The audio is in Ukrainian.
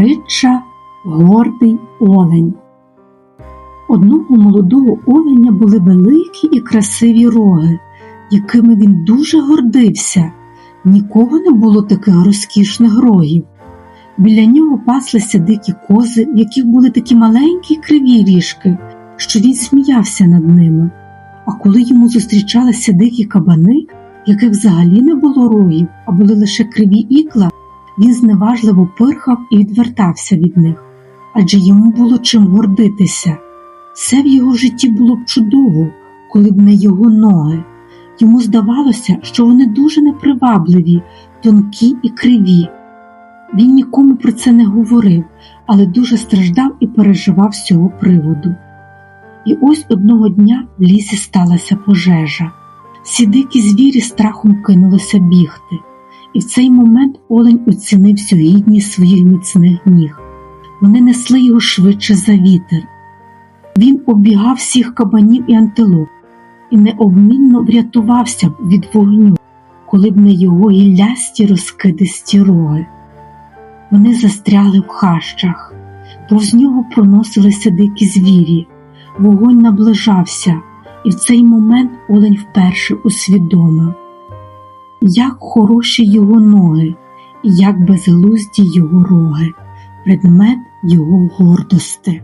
Притча Гордий Олень. Одного молодого оленя були великі і красиві роги, якими він дуже гордився. Нікого не було таких розкішних рогів. Біля нього паслися дикі кози, в яких були такі маленькі криві ріжки, що він сміявся над ними. А коли йому зустрічалися дикі кабани, в яких взагалі не було рогів, а були лише криві ікла, він зневажливо пирхав і відвертався від них, адже йому було чим гордитися. Все в його житті було б чудово, коли б не його ноги. Йому здавалося, що вони дуже непривабливі, тонкі і криві. Він нікому про це не говорив, але дуже страждав і переживав з цього приводу. І ось одного дня в лісі сталася пожежа. Всі дикі звірі страхом кинулися бігти, і в цей момент олень оцінив всю гідність своїх міцних ніг. Вони несли його швидше за вітер. Він оббігав всіх кабанів і антилоп і необмінно врятувався б від вогню, коли б не його гіллясті розкидисті роги. Вони застряли в хащах, повз нього проносилися дикі звірі, вогонь наближався, і в цей момент олень вперше усвідомив, як хороші його ноги як безглузді його роги, предмет його гордости.